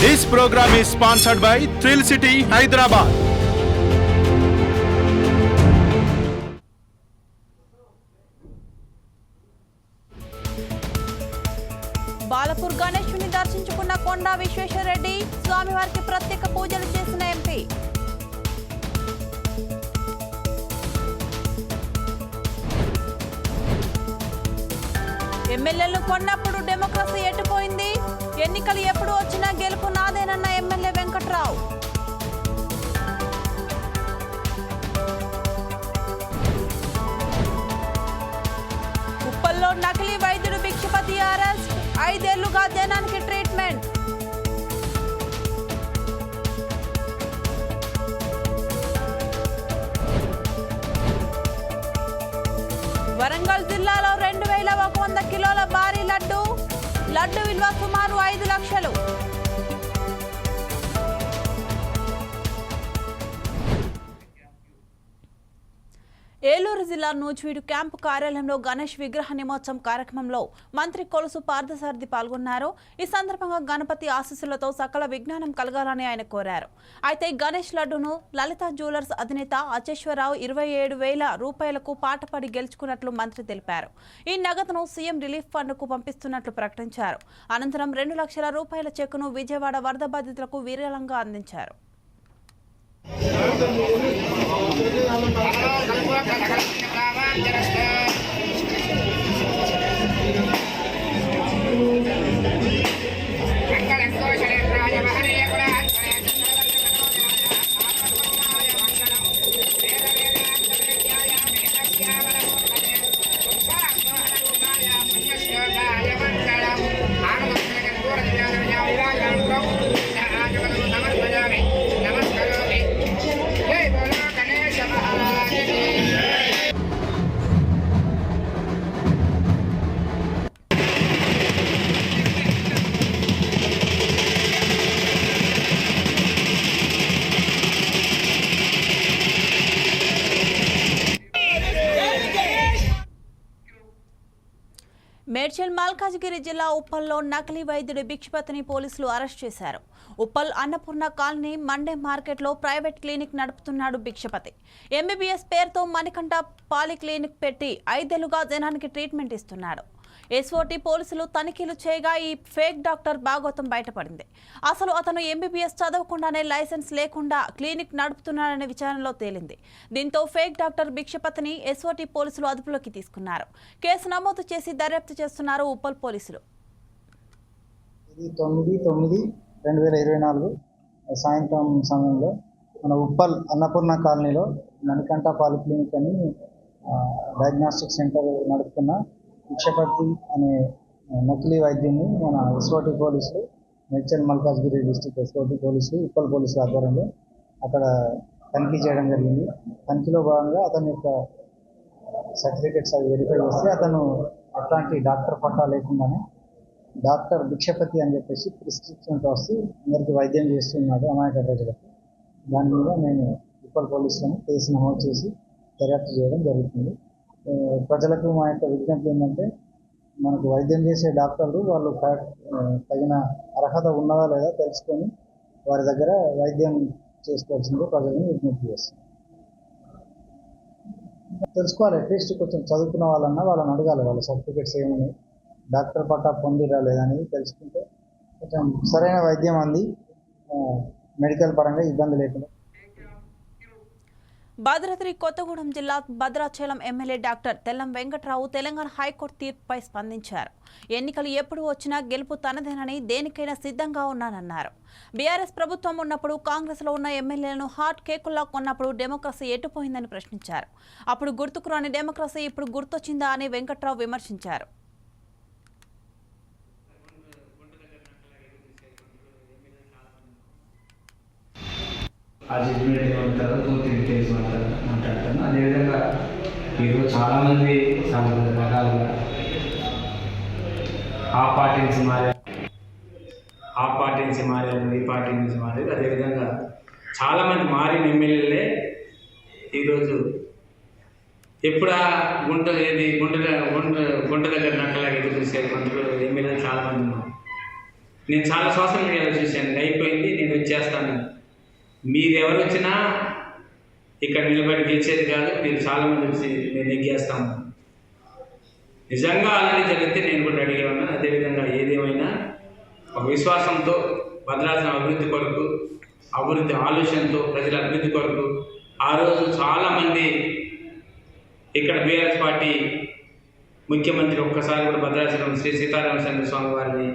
This program is sponsored by Thrill City, Hyderabad. Warangal జిల్లాలో రెండు వేల ఒక వంద కిలోల భారీ లడ్డు. లడ్డు విలువ సుమారు ఐదు ఏలూరు జిల్లా నూజివీడు క్యాంపు కార్యాలయంలో గణేష్ విగ్రహ నిమోత్సవం కార్యక్రమంలో మంత్రి కొలుసు పార్థసారథి పాల్గొన్నారు. ఈ సందర్భంగా గణపతి ఆశీస్సులతో సకల విజ్ఞానం కలగాలని ఆయన కోరారు. అయితే గణేష్ లడ్డును లలిత జ్యువెలర్స్ అధినేత అచేశ్వరరావు ఇరవై ఏడు వేల రూపాయలకు పాటపడి గెలుచుకున్నట్లు మంత్రి తెలిపారు. ఈ నగదును సీఎం రిలీఫ్ ఫండ్కు పంపిస్తున్నట్లు ప్రకటించారు. అనంతరం రెండు లక్షల రూపాయల చెక్కును విజయవాడ వరద బాధితులకు విరాళంగా అందించారు. Thank you. మేడ్చల్ మల్కాజ్గిరి జిల్లా ఉప్పల్లో నకిలీ వైద్యుడి భిక్షపతిని పోలీసులు అరెస్ట్ చేశారు. ఉప్పల్ అన్నపూర్ణ కాలనీ మండే మార్కెట్లో ప్రైవేట్ క్లినిక్ నడుపుతున్నాడు భిక్షపతి. ఎంబీబీఎస్ పేరుతో మణికంఠ పాలి క్లినిక్ పెట్టి ఐదేళ్ళుగా జనానికి ట్రీట్మెంట్ ఇస్తున్నాడు. ఎస్ఓటి పోలీసులు తనిఖీలు చేయగా ఈ ఫేక్ డాక్టర్ భాగవతం బయటపడింది. అసలు అతను ఎంబీబీఎస్ చదవకుండానే లైసెన్స్ లేకుండా క్లినిక్ నడుపుతున్నాడనే విచారణలో తేలింది. దీంతో ఫేక్ డాక్టర్ భిక్షపతిని ఎస్ఓటి పోలీసులు అదుపులోకి తీసుకున్నారు. కేసు నమోదు చేసి దర్యాప్తు చేస్తున్నారు ఉప్పల్ పోలీసులు. తొమ్మిది తొమ్మిది రెండు వేల ఇరవై నాలుగు సాయంత్రం సమయంలో మన ఉప్పల్ అన్నపూర్ణ కాలనీలో మణికంఠ పాలిక్లినిక్ అని డయాగ్నాస్టిక్ సెంటర్ నడుపుతున్న భిక్షపతి అనే నకిలీ వైద్యుని మన ఎస్ఓటి పోలీసులు మేడ్చల్ మల్కాజ్గిరి డిస్టిక్ ఎస్ఓటి పోలీసులు ఉప్పల్ పోలీసుల ఆధ్వర్యంలో అక్కడ తనిఖీ చేయడం జరిగింది. తనిఖీలో భాగంగా అతని యొక్క సర్టిఫికేట్స్ అవి వెరిఫై చేస్తే అతను ఎట్లాంటి డాక్టర్ పట్టా లేకుండానే డాక్టర్ భిక్షపతి అని చెప్పేసి ప్రిస్క్రిప్షన్ రాసి అందరికి వైద్యం చేస్తున్నాడు అమాయక ప్రజలకు దాని మీద మేము ఉప్పల్ పోలీసులను కేసు నమోదు చేసి దర్యాప్తు చేయడం జరుగుతుంది. ప్రజలకు మా యొక్క విజ్ఞప్తి ఏంటంటే మనకు వైద్యం చేసే డాక్టర్లు వాళ్ళు తగిన అర్హత ఉన్నదా లేదా తెలుసుకొని వారి దగ్గర వైద్యం చేసుకోవాల్సిందే ప్రజలను విజ్ఞప్తి చేస్తాం తెలుసుకోవాలి. అట్లీస్ట్ కొంచెం చదువుకున్న వాళ్ళన్నా వాళ్ళని అడగాలి. వాళ్ళ సర్టిఫికెట్స్ ఏమని డాక్టర్ పట్టా పొందిరా లేదనేది తెలుసుకుంటే కొంచెం సరైన వైద్యం అంది. మెడికల్ పరంగా ఇబ్బంది లేకుండా భద్రాద్రి కొత్తగూడెం జిల్లా Bhadrachalam MLA doctor Tellam Venkatrao Telangana high court తీర్పుపై స్పందించారు. ఎన్నికలు ఎప్పుడు వచ్చినా గెలుపు తనదేనని దేనికైనా సిద్ధంగా ఉన్నానన్నారు. బీఆర్ఎస్ ప్రభుత్వం ఉన్నప్పుడు కాంగ్రెస్లో ఉన్న ఎమ్మెల్యేలను హాట్ కేకుల్లా కొన్నప్పుడు డెమోక్రసీ ఎటుపోయిందని ప్రశ్నించారు. అప్పుడు గుర్తుకురాని డెమోక్రసీ ఇప్పుడు గుర్తొచ్చిందా అని వెంకట్రావు విమర్శించారు. ఆ జడ్జిమెంట్ ఏమంటారో టూ త్రీ డేస్ అంటారు మాట్లాడతాను అదేవిధంగా ఈరోజు చాలామంది సంబంధ రకాలుగా ఆ పార్టీ నుంచి మారే ఆ పార్టీ నుంచి మారారు ఈ పార్టీ నుంచి మారారు అదేవిధంగా చాలామంది మారిన ఎమ్మెల్యేలే ఈరోజు ఎప్పుడా గుంట ఏది గుంట గుంట గుంట దగ్గర నక్కలాగా ఎదురు చూసే గుంటలో ఎమ్మెల్యేలు చాలామంది ఉన్నారు. నేను చాలా సోషల్ మీడియాలో చూశాను. ఐ నేను వచ్చేస్తాను. ఎవరు వచ్చినా ఇక్కడ నిలబడి గెలిచేది కాదు మీరు చాలా మంది వచ్చి నేను నెగ్గేస్తాము నిజంగా అలానే జరిగితే నేను కూడా రెడీగా ఉన్నాను. అదేవిధంగా ఏదేమైనా ఒక విశ్వాసంతో భద్రాచలం అభివృద్ధి కొరకు అభివృద్ధి ఆలోచనతో ప్రజల అభివృద్ధి కొరకు ఆ రోజు చాలామంది ఇక్కడ బీఆర్ఎస్ పార్టీ ముఖ్యమంత్రి ఒక్కసారి కూడా భద్రాచలం శ్రీ సీతారామచంద్ర స్వామి వారిని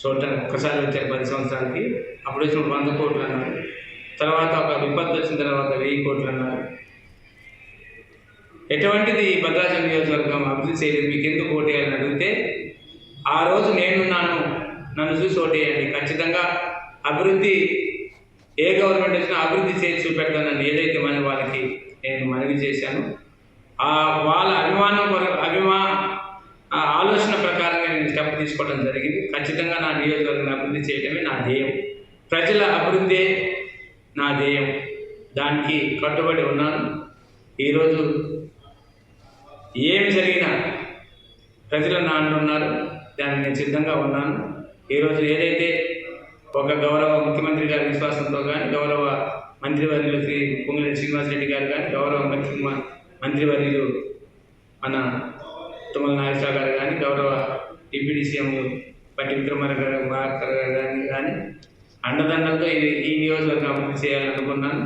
చూడటానికి ఒక్కసారి వచ్చారు. పది సంవత్సరాలకి. అప్పుడు వచ్చిన వంద కోట్లు అన్నారు. తర్వాత ఒక విపత్తు వచ్చిన తర్వాత వెయ్యి కోట్లు అన్నారు. ఎటువంటిది భద్రాచలం నియోజకవర్గం అభివృద్ధి చేయలేదు? మీకు ఎందుకు ఓటేయాలని అడిగితే ఆ రోజు నేనున్నాను నన్ను చూసి ఓటేయండి ఖచ్చితంగా అభివృద్ధి ఏ గవర్నమెంట్ వచ్చినా అభివృద్ధి చేసి చూపెడతానని ఏదైతే మన వాళ్ళకి నేను మనవి చేశాను ఆ వాళ్ళ అభిమానం అభిమా ఆలోచన ప్రకారంగా నేను స్టెప్ తీసుకోవడం జరిగింది. ఖచ్చితంగా నా నియోజకవర్గాన్ని అభివృద్ధి చేయడమే నా ధ్యేయం. ప్రజల అభివృద్ధి నా ధ్యేయం. దానికి కట్టుబడి ఉన్నాను. ఈరోజు ఏం జరిగినా ప్రజలు నా అంటున్నారు దానికి నేను సిద్ధంగా ఉన్నాను. ఈరోజు ఏదైతే ఒక గౌరవ ముఖ్యమంత్రి గారి విశ్వాసంతో కానీ గౌరవ మంత్రివర్యులు శ్రీ పొంగిరెడ్డి శ్రీనివాసరెడ్డి గారు కానీ గౌరవ మంత్రి మంత్రివర్యులు మన తుమ్మల నాగేశ్వర గారు కానీ గౌరవ డిప్యూటీ సీఎం పట్టి విక్రమార్ గారు భాస్కర్ గారు కానీ కానీ అండదండలతో ఈ ఈ నియోజకవర్గం అభివృద్ధి చేయాలనుకున్నాను.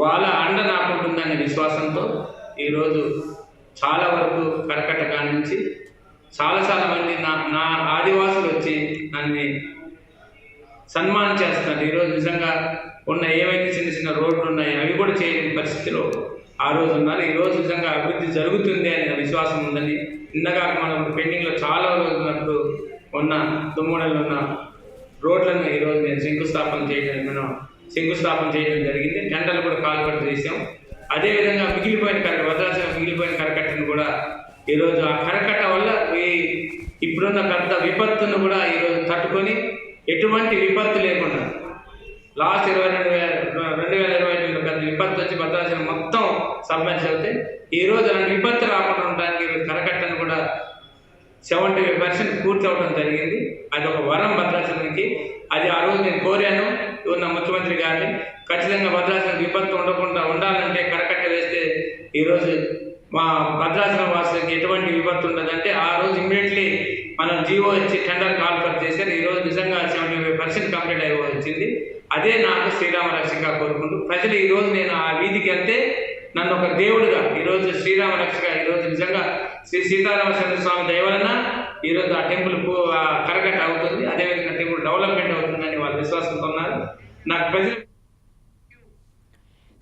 వాళ్ళ అండ నాకుంటుందనే విశ్వాసంతో ఈరోజు చాలా వరకు కరకట్ట నుంచి చాలా చాలా మంది నా నా ఆదివాసులు వచ్చి నన్ను సన్మానం చేస్తున్నారు. ఈరోజు నిజంగా ఉన్న ఏవైతే చిన్న చిన్న రోడ్లు ఉన్నాయో అవి కూడా చేయని పరిస్థితిలో ఆ రోజు ఉన్నారు. ఈ రోజు నిజంగా అభివృద్ధి జరుగుతుంది అనే విశ్వాసం ఉందని ఇందాక మనం పెండింగ్లో చాలా రోజులు ఉన్నప్పుడు ఉన్న దుమ్మూడలు ఉన్న రోడ్లను ఈరోజు నేను శంకుస్థాపన చేయడం మనం శంకుస్థాపన చేయడం జరిగింది. టెండర్లు కూడా కాల్పడి చేసాం అదేవిధంగా మిగిలిపోయిన కర భద్రాచలం మిగిలిపోయిన కరకట్టను కూడా ఈరోజు ఆ కరకట్ట వల్ల ఈ ఇప్పుడున్న పెద్ద విపత్తును కూడా ఈరోజు తట్టుకొని ఎటువంటి విపత్తు లేకుండా లాస్ట్ ఇరవై రెండు వేల రెండు వేల ఇరవై రెండు పెద్ద విపత్తు వచ్చి భద్రాచలం మొత్తం సబ్మెర్జ్ అవుతే ఈ రోజు అలాంటి విపత్తు రాకుండా ఉండడానికి కరకట్టను కూడా సెవెంటీ పర్సెంట్ పూర్తి అవడం జరిగింది. అది ఒక వరం భద్రాచలంకి. అది ఆ రోజు నేను కోరాను. ఉన్న ముఖ్యమంత్రి గారిని. ఖచ్చితంగా భద్రాచలం విపత్తు ఉండకుండా ఉండాలంటే కరకట్ట వేస్తే ఈరోజు మా భద్రాచలం వాసులకి ఎటువంటి విపత్తు ఉండదంటే ఆ రోజు ఇమ్మీడియట్లీ మనం జీవో ఇచ్చి టెండర్ కాల్ ఫర్ చేశారు. ఈ రోజు నిజంగా సెవెంటీ ఫైవ్ పర్సెంట్ కంప్లీట్ అయి వచ్చింది అదే నాకు శ్రీరామ రక్షగా కోరుకుంటూ ప్రజలు ఈరోజు నేను ఆ వీధికి వెళ్తే నన్ను ఒక దేవుడిగా ఈరోజు శ్రీరామ రక్షగా ఈరోజు నిజంగా శ్రీ సీతారామచంద్ర స్వామి దయవలన ఈరోజు ఆ టెంపుల్ కరగట్ అవుతుంది. అదేవిధంగా టెంపుల్ డెవలప్మెంట్ అవుతుందని వాళ్ళు విశ్వాసంతో ఉన్నారు. నాకు ప్రజలు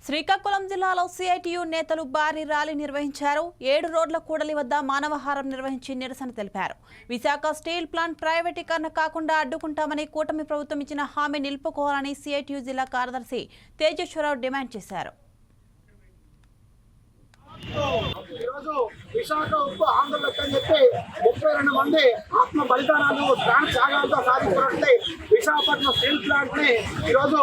శ్రీకాకుళం జిల్లాలో సిఐటియు నేతలు భారీ ర్యాలీ నిర్వహించారు. ఏడు రోడ్ల కూడలి వద్ద మానవహారం నిర్వహించి నిరసన తెలిపారు. విశాఖ స్టీల్ ప్లాంట్ ప్రైవేటీకరణ కాకుండా అడ్డుకుంటామని కూటమి ప్రభుత్వం ఇచ్చిన హామీ నిలుపుకోవాలని సిఐటియు జిల్లా కార్యదర్శి తేజేశ్వరరావు డిమాండ్ చేశారు. ఈరోజు విశాఖ ఉప్పు ఆంధ్రప్రదేశ్ అని చెప్పి ముప్పై రెండు మంది ఆత్మ బలిదానాలు ప్రాణ త్యాగాలతో సాధించినటువంటి విశాఖపట్నం స్టీల్ ప్లాంట్ని ఈరోజు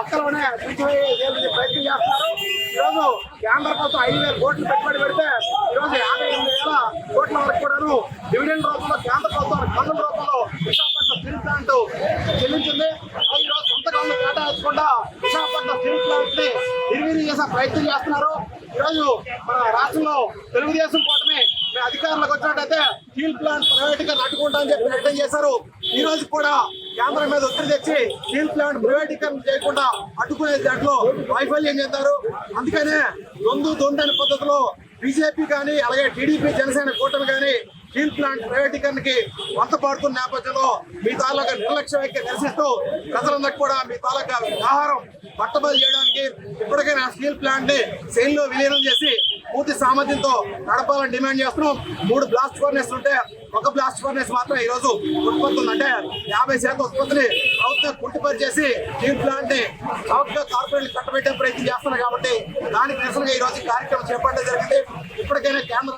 ఒక్కలోనే తీసివేయడానికి ప్రయత్నం చేస్తున్నారు. ఈరోజు కేంద్ర ప్రభుత్వం ఐదు వేల కోట్లు పెట్టుబడి పెడితే ఈరోజు యాభై ఎనిమిది వేల కోట్ల వరకు కూడాను డివిడెండ్ రూపంలో కేంద్ర ప్రభుత్వం కన్నుల రూపంలో విశాఖపట్నం స్టీల్ ప్లాంట్ చెల్లించింది. ఈరోజు సొంత కళ్ళు కేటాయించకుండా విశాఖపట్నం స్టీల్ ప్లాంట్ని నిర్వీర్యం చేసే ప్రయత్నం చేస్తున్నారు. ఈరోజు మన రాష్ట్రంలో తెలుగుదేశం కూటమి మేము అధికారంలోకి వచ్చినట్టయితే స్టీల్ ప్లాంట్ ప్రైవేటీకరణ అడ్డుకుంటామని చెప్పి ప్రకటన చేశారు. ఈ రోజు కూడా కేంద్రం మీద ఒత్తిడి తెచ్చి స్టీల్ ప్లాంట్ ప్రైవేటీకరణ చేయకుండా అడ్డుకునే దాంట్లో వైఫల్యం చెందారు. అందుకనే దొందు దొండని పద్ధతిలో బీజేపీ కానీ అలాగే టీడీపీ జనసేన కూటమి కానీ స్టీల్ ప్లాంట్ ప్రైవేటీకరణకి వంత పాడుతున్న నేపథ్యంలో మీ తాలూకా నిర్లక్ష్య వైఖరి దర్శిస్తూ ప్రజలందరికీ కూడా మీ తాలూకా ఆహారం పట్టబడి చేయడానికి ఇప్పటికైనా స్టీల్ ప్లాంట్ని సెయిల్లో విలీనం చేసి పూర్తి సామర్థ్యంతో నడపాలని డిమాండ్ చేస్తున్నాం. మూడు బ్లాస్ట్ ఫర్నెస్ ఉంటే ఒక బ్లాస్ట్ ఫర్నెస్ మాత్రం ఈ రోజు ఉత్పత్తి ఉందంటే యాభై శాతం ఉత్పత్తిని ప్రభుత్వం కుంటిపరిచేసి స్టీల్ ప్లాంట్ని ప్రభుత్వ గా కార్పొరేట్ కట్టబెట్టే ప్రయత్నం చేస్తున్నారు కాబట్టి దానికి నిరసనగా ఈ రోజు కార్యక్రమం చేపట్టడం జరిగింది. ఇప్పటికైనా కేంద్ర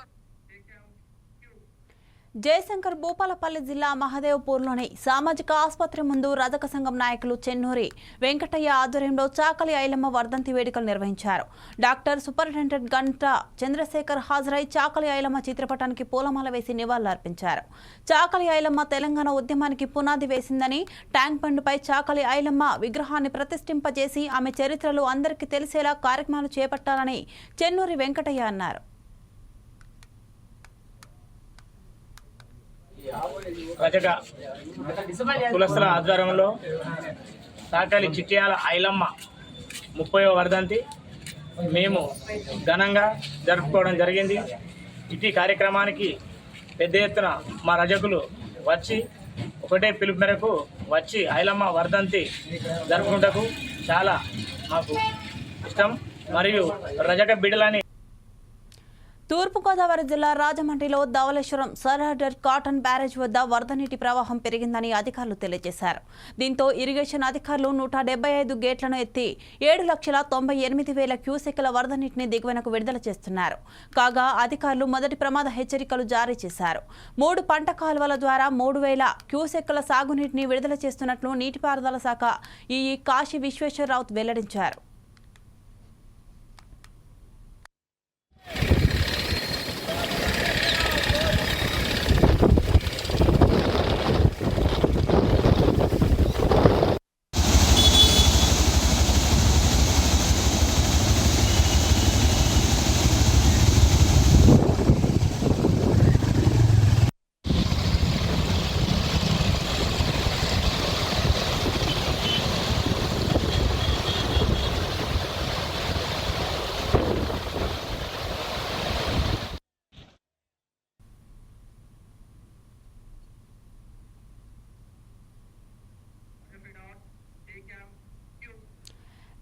జయశంకర్ భూపాలపల్లి జిల్లా మహదేవ్పూర్లోని సామాజిక ఆసుపత్రి ముందు రజక సంఘం నాయకులు చెన్నూరి వెంకటయ్య ఆధ్వర్యంలో చాకలి ఐలమ్మ వర్ధంతి వేడుకలు నిర్వహించారు. డాక్టర్ సూపరింటెండెంట్ గంట చంద్రశేఖర్ హాజరై చాకలి ఐలమ్మ చిత్రపటానికి పూలమాల వేసి నివాళులర్పించారు. చాకలి ఐలమ్మ తెలంగాణ ఉద్యమానికి పునాది వేసిందని ట్యాంక్ బండ్పై చాకలి ఐలమ్మ విగ్రహాన్ని ప్రతిష్ఠింపజేసి ఆమె చరిత్రలు అందరికీ తెలిసేలా కార్యక్రమాలు చేపట్టాలని చెన్నూరి వెంకటయ్య అన్నారు. రజక కులస్తుల ఆధ్వర్యంలో సాకాలి చిట్యాల ఐలమ్మ ముప్పైవ వర్ధంతి. మేము ఘనంగా జరుపుకోవడం జరిగింది. ఇటీ కార్యక్రమానికి పెద్ద ఎత్తున మా రజకులు వచ్చి ఒకటే పిలుపు మేరకు వచ్చి ఐలమ్మ వర్ధంతి జరుపుకుంటకు చాలా మాకు ఇష్టం. మరియు రజక బిడ్డలని తూర్పుగోదావరి జిల్లా రాజమండ్రిలో ధవళేశ్వరం సరహడర్ కాటన్ బ్యారేజ్ వద్ద వరద నీటి ప్రవాహం పెరిగిందని అధికారులు తెలియజేశారు. దీంతో ఇరిగేషన్ అధికారులు నూట డెబ్బై ఐదు గేట్లను ఎత్తి ఏడు లక్షల తొంభై ఎనిమిది వేల క్యూసెక్ల వరద నీటిని దిగువనకు విడుదల చేస్తున్నారు. కాగా అధికారులు మొదటి ప్రమాద హెచ్చరికలు జారీ చేశారు. మూడు పంట కాలువల ద్వారా మూడు వేల క్యూసెక్ల సాగునీటిని విడుదల చేస్తున్నట్లు నీటిపారుదల శాఖ ఈ కాశీ విశ్వేశ్వరరావు వెల్లడించారు.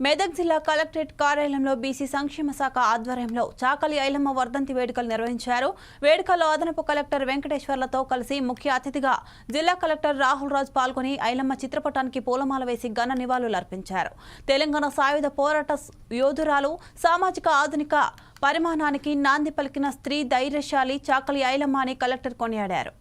మెదక్ జిల్లా కలెక్టరేట్ కార్యాలయంలో బీసీ సంక్షేమ శాఖ ఆధ్వర్యంలో చాకలి ఐలమ్మ వర్ధంతి వేడుకలు నిర్వహించారు. వేడుకల్లో అదనపు కలెక్టర్ వెంకటేశ్వర్లతో కలిసి ముఖ్య అతిథిగా జిల్లా కలెక్టర్ రాహుల్ రాజ్ పాల్గొని ఐలమ్మ చిత్రపటానికి పూలమాల వేసి ఘన నివాళులు అర్పించారు. తెలంగాణ సాయుధ పోరాట యోధురాలు సామాజిక ఆధునిక పరిమాణానికి నాంది పలికిన స్త్రీ ధైర్యశాలి చాకలి ఐలమ్మ అని కలెక్టర్ కొనియాడారు.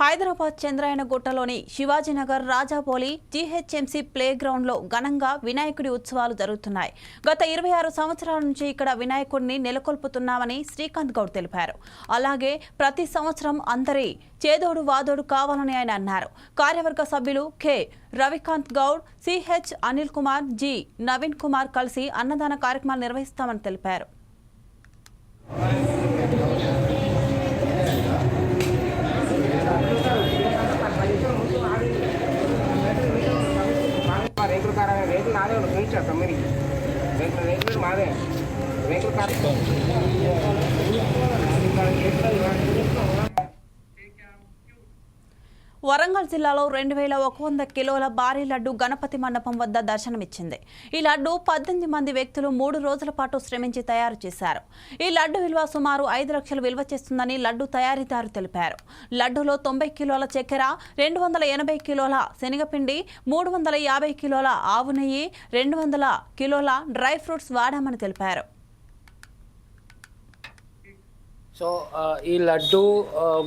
హైదరాబాద్ చంద్రాయన గుట్టలోని శివాజీనగర్ రాజాపోలి జీహెచ్ఎంసీ ప్లే గ్రౌండ్లో ఘనంగా వినాయకుడి ఉత్సవాలు జరుగుతున్నాయి. గత ఇరవై ఆరు సంవత్సరాల నుంచి ఇక్కడ వినాయకుడిని నెలకొల్పుతున్నామని శ్రీకాంత్ గౌడ్ తెలిపారు. అలాగే ప్రతి సంవత్సరం అందరి చేదోడు వాదోడు కావాలని ఆయన అన్నారు. కార్యవర్గ సభ్యులు K. Ravikanth Goud C H Anil Kumar G. Naveen Kumar కలిసి అన్నదాన కార్యక్రమాలు నిర్వహిస్తామని తెలిపారు. వెహికల్ నాదే ఉండదు చూపించారు తొమ్మిది వెహికల్ రేకులు మాదే. వెహికల్ కాదు. వరంగల్ జిల్లాలో రెండు వేల ఒక వంద కిలోల భారీ లడ్డు గణపతి మండపం వద్ద దర్శనమిచ్చింది. ఈ లడ్డు పద్దెనిమిది మంది వ్యక్తులు మూడు రోజుల పాటు శ్రమించి తయారు చేశారు. ఈ లడ్డు విలువ సుమారు ఐదు లక్షలు విలువ చేస్తుందని లడ్డు తయారీదారు తెలిపారు. లడ్డులో తొంభై కిలోల చక్కెర రెండు వందల ఎనభై కిలోల శనగపిండి మూడు వందల యాభై కిలోల ఆవు నెయ్యి రెండు వందల కిలోల డ్రై ఫ్రూట్స్ వాడామని తెలిపారు. సో ఈ లడ్డు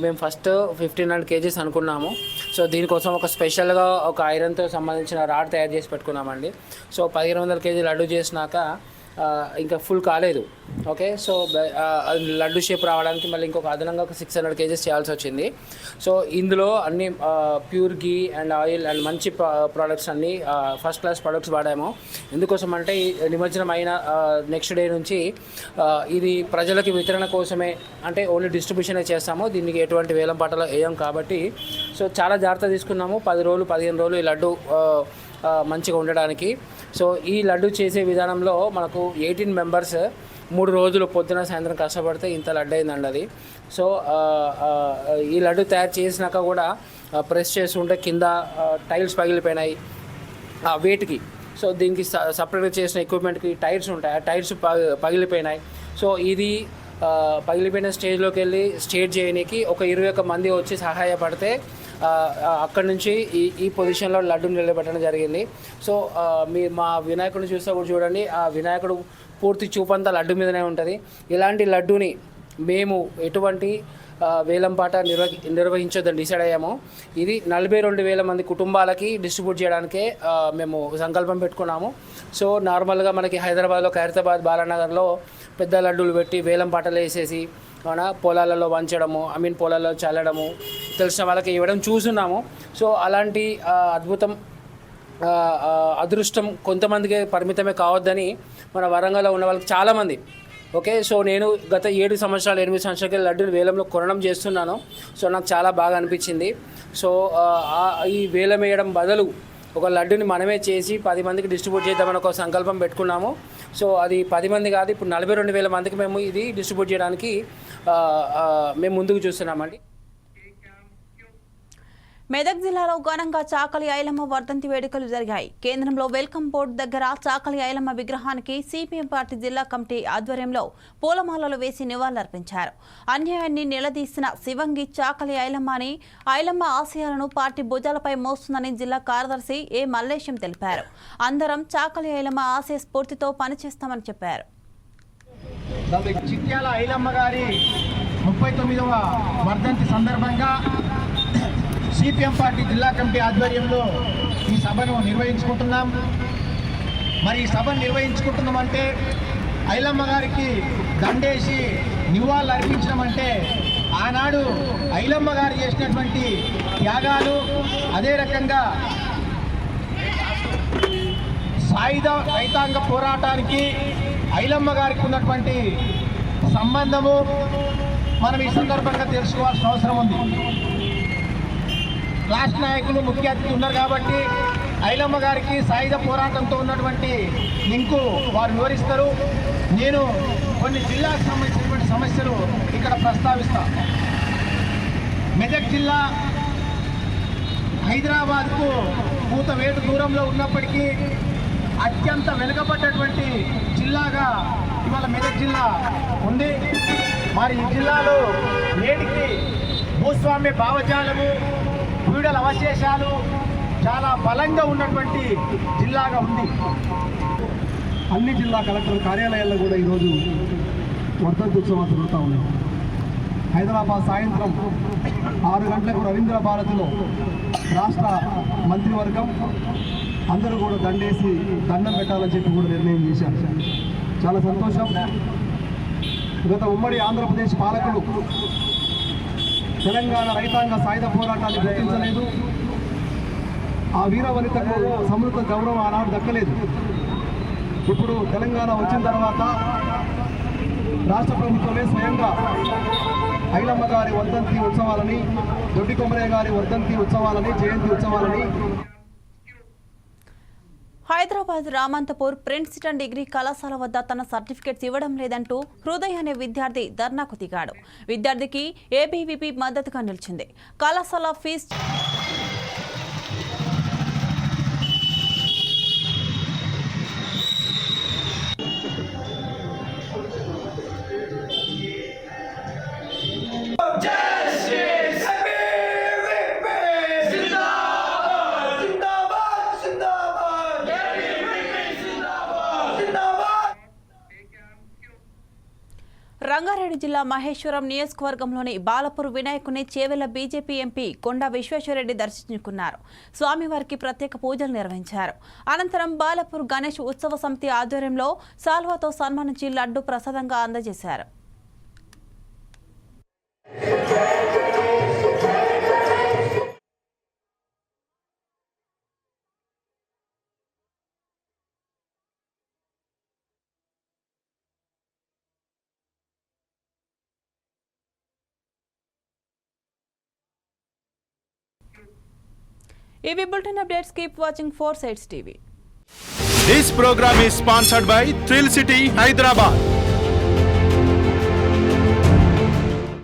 మేము ఫస్ట్ ఫిఫ్టీన్ హండ్రెడ్ కేజీస్ అనుకున్నాము. సో దీనికోసం ఒక స్పెషల్గా ఒక ఐరన్తో సంబంధించిన రాడ్ తయారు చేసి పెట్టుకున్నామండి. సో పదిహేను వందల కేజీ లడ్డు చేసినాక ఇంకా ఫుల్ కాలేదు. ఓకే సో లడ్డు షేప్ రావడానికి మళ్ళీ ఇంకొక అదనంగా ఒక సిక్స్ హండ్రెడ్ కేజీస్ చేయాల్సి వచ్చింది. సో ఇందులో అన్ని pure ghee and oil and మంచి ప్రోడక్ట్స్ అన్ని ఫస్ట్ క్లాస్ ప్రొడక్ట్స్ వాడాము. ఎందుకోసం అంటే ఈ నిమజ్జనం అయిన నెక్స్ట్ డే నుంచి ఇది ప్రజలకి వితరణ కోసమే అంటే ఓన్లీ డిస్ట్రిబ్యూషనే చేస్తాము దీనికి ఎటువంటి వేలం పాటలు వేయం కాబట్టి సో చాలా జాగ్రత్త తీసుకున్నాము. పది రోజులు పదిహేను రోజులు ఈ లడ్డు మంచిగా ఉండడానికి. సో ఈ లడ్డు చేసే విధానంలో మనకు ఎయిటీన్ మెంబర్స్ మూడు రోజులు పొద్దున సాయంత్రం కష్టపడితే ఇంత లడ్డు అయిందండి అది. సో ఈ లడ్డు తయారు చేసినాక కూడా ప్రెస్ చేస్తుంటే కింద టైల్స్ పగిలిపోయినాయి ఆ వెయిట్కి. సో దీనికి సపరేట్గా చేసిన ఎక్విప్మెంట్కి టైర్స్ ఉంటాయి ఆ టైర్స్ పగిలిపోయినాయి. సో ఇది పగిలిపోయిన స్టేజ్లోకి వెళ్ళి స్టేట్ చేయడానికి ఒక ఇరవై ఒక్క మంది వచ్చి సహాయపడితే అక్కడి నుంచి ఈ ఈ పొజిషన్లో లడ్డు నిలబెట్టడం జరిగింది. సో మీ మా వినాయకుడిని చూస్తే కూడా చూడండి ఆ వినాయకుడు పూర్తి చూపంతా లడ్డు మీదనే ఉంటుంది. ఇలాంటి లడ్డూని మేము ఎటువంటి వేలంపాట నిర్వ నిర్వహించొద్దని డిసైడ్ అయ్యాము. ఇది నలభై రెండు వేల మంది కుటుంబాలకి డిస్ట్రిబ్యూట్ చేయడానికే మేము సంకల్పం పెట్టుకున్నాము. సో నార్మల్గా మనకి హైదరాబాద్లో ఖైరతాబాద్ బాలానగర్లో పెద్ద లడ్డూలు పెట్టి వేలంపాటలు వేసేసి మన పొలాలలో వంచడము ఐ మీన్ పొలాల్లో చల్లడము తెలిసిన వాళ్ళకి ఇవ్వడం చూస్తున్నాము. సో అలాంటి అద్భుతం అదృష్టం కొంతమందికి పరిమితమే కావద్దని మన వరంగల్లో ఉన్న వాళ్ళకి చాలామంది. ఓకే? సో నేను గత ఏడు సంవత్సరాలు ఎనిమిది సంవత్సరాలకి లడ్డూని వేలంలో కొనడం చేస్తున్నాను. సో నాకు చాలా బాగా అనిపించింది. సో ఈ వేలం వేయడం బదులు ఒక లడ్డుని మనమే చేసి పది మందికి డిస్ట్రిబ్యూట్ చేద్దామని ఒక సంకల్పం పెట్టుకున్నాము. సో అది పది మంది కాదు ఇప్పుడు నలభై రెండు వేల మందికి మేము ఇది డిస్ట్రిబ్యూట్ చేయడానికి మేము ముందుకు చూస్తున్నామండి. మెదక్ జిల్లాలో ఘనంగా చాకలి ఐలమ్మ వర్ధంతి వేడుకలు జరిగాయి. కేంద్రంలో వెల్కమ్ బోర్డు దగ్గర చాకలి ఐలమ్మ విగ్రహానికి సిపిఎం పార్టీ జిల్లా కమిటీ ఆధ్వర్యంలో పూలమాలలు వేసి నివాళులర్పించారు. అన్యాయాన్ని నిలదీసిన శివంగి చాకలి ఐలమ్మ అని ఐలమ్మ ఆశయాలను పార్టీ భుజాలపై మోస్తుందని జిల్లా కార్యదర్శి ఏ మల్లేశం తెలిపారు. అందరం చాకలి ఐలమ్మ ఆశయ స్ఫూర్తితో పనిచేస్తామని చెప్పారు. చిట్యాల ఐలమ్మ గారి ముప్పై తొమ్మిదవ వర్ధంతి సందర్భంగా సిపిఎం పార్టీ జిల్లా కమిటీ ఆధ్వర్యంలో ఈ సభను నిర్వహించుకుంటున్నాం. మరి ఈ సభను నిర్వహించుకుంటున్నాం అంటే ఐలమ్మ గారికి దండేసి నివాళులు అర్పించడం అంటే ఆనాడు ఐలమ్మ గారు చేసినటువంటి త్యాగాలు అదే రకంగా సాయుధ రైతాంగ పోరాటానికి ఐలమ్మ గారికి ఉన్నటువంటి సంబంధము మనం ఈ సందర్భంగా తెలుసుకోవాల్సిన అవసరం ఉంది. రాష్ట్ర నాయకులు ముఖ్య అతిథి ఉన్నారు కాబట్టి ఐలమ్మ గారికి సాయుధ పోరాటంతో ఉన్నటువంటి లింకు వారు వివరిస్తారు నేను కొన్ని జిల్లాకు సంబంధించినటువంటి సమస్యలు ఇక్కడ ప్రస్తావిస్తా. మెదక్ జిల్లా హైదరాబాద్కు పూత వేటు దూరంలో ఉన్నప్పటికీ అత్యంత వెనుకబడ్డటువంటి జిల్లాగా ఇవాళ మెదక్ జిల్లా ఉంది. మరి ఈ జిల్లాలో నేటికి భూస్వామ్య భావజాలము పీడల అవశేషాలు చాలా బలంగా ఉన్నటువంటి జిల్లాగా ఉంది. అన్ని జిల్లా కలెక్టర్ కార్యాలయాల్లో కూడా ఈరోజు వర్ధంతుత్సవాలు జరుగుతూ ఉన్నాయి. హైదరాబాద్ సాయంత్రం ఆరు గంటలకు రవీంద్ర భారతిలో రాష్ట్ర మంత్రివర్గం అందరూ కూడా దండేసి దండం పెట్టాలని చెప్పి కూడా నిర్ణయం చేశారు. చాలా సంతోషం. గత ఉమ్మడి ఆంధ్రప్రదేశ్ పాలకులు తెలంగాణ రైతాంగ సాయుధ పోరాటాన్ని గుర్తించలేదు. ఆ వీర వనితకు సమృద్ధ గౌరవం ఆనాడు దక్కలేదు. ఇప్పుడు తెలంగాణ వచ్చిన తర్వాత రాష్ట్ర ప్రభుత్వమే స్వయంగా ఐలమ్మ గారి వర్ధంతి ఉత్సవాలని దొడ్డి కొమరయ్య గారి వర్ధంతి ఉత్సవాలని జయంతి ఉత్సవాలని హైదరాబాద్ రామంతపూర్ ప్రిన్స్టన్ డిగ్రీ కళాశాల వద్ద తన సర్టిఫికెట్స్ ఇవ్వడం లేదంటూ హృదయ్ అనే విద్యార్థి ధర్నాకు దిగాడు. విద్యార్థికి ఏబీవీపీ మద్దతుగా నిలిచింది. కళాశాల ఫీజు రంగారెడ్డి జిల్లా మహేశ్వరం నియోజకవర్గంలోని బాలపూర్ వినాయకుని చేవెల బీజేపీ ఎంపీ కొండా విశ్వేశ్వరరెడ్డి దర్శించుకున్నారు. స్వామివారికి ప్రత్యేక పూజలు నిర్వహించారు. అనంతరం బాలపూర్ గణేష్ ఉత్సవ సమితి ఆధ్వర్యంలో సాల్వాతో సన్మానించి లడ్డు ప్రసాదంగా అందజేశారు. EV bulletin updates. Keep watching Foresights TV. This program is sponsored by Thrill City, Hyderabad.